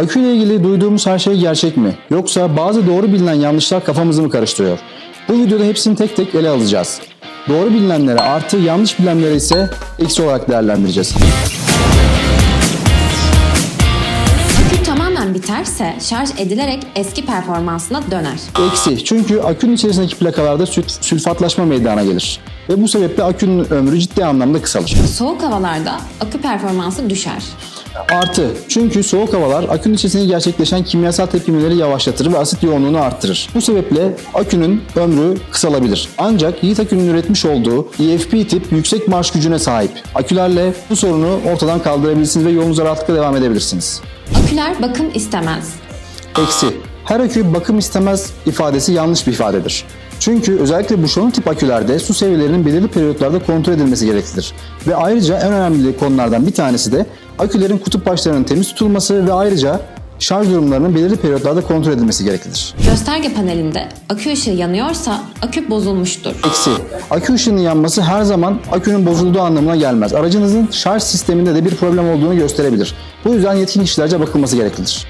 Akü ile ilgili duyduğumuz her şey gerçek mi? Yoksa bazı doğru bilinen yanlışlar kafamızı mı karıştırıyor? Bu videoda hepsini tek tek ele alacağız. Doğru bilinenleri artı yanlış bilinenleri ise eksi olarak değerlendireceğiz. Biterse şarj edilerek eski performansına döner. Eksi çünkü akünün içerisindeki plakalarda sül- sülfatlaşma meydana gelir. Ve bu sebeple akünün ömrü ciddi anlamda kısalır. Soğuk havalarda akü performansı düşer. Artı çünkü soğuk havalar akünün içerisinde gerçekleşen kimyasal tepkimeleri yavaşlatır ve asit yoğunluğunu arttırır. Bu sebeple akünün ömrü kısalabilir. Ancak Yiğit Akü'nün üretmiş olduğu EFP tip yüksek marş gücüne sahip. Akülerle bu sorunu ortadan kaldırabilirsiniz ve yolunuza rahatlıkla devam edebilirsiniz. Aküler bakım istemez. Eksi. Her akü bakım istemez ifadesi yanlış bir ifadedir. Çünkü özellikle bu şonun tip akülerde su seviyelerinin belirli periyotlarda kontrol edilmesi gereklidir. Ve ayrıca en önemli konulardan bir tanesi de akülerin kutup başlarının temiz tutulması ve ayrıca şarj durumlarının belirli periyotlarda kontrol edilmesi gereklidir. Gösterge panelinde akü ışığı yanıyorsa akü bozulmuştur. Eksi. Akü ışığının yanması her zaman akünün bozulduğu anlamına gelmez. Aracınızın şarj sisteminde de bir problem olduğunu gösterebilir. Bu yüzden yetkili kişilerce bakılması gereklidir.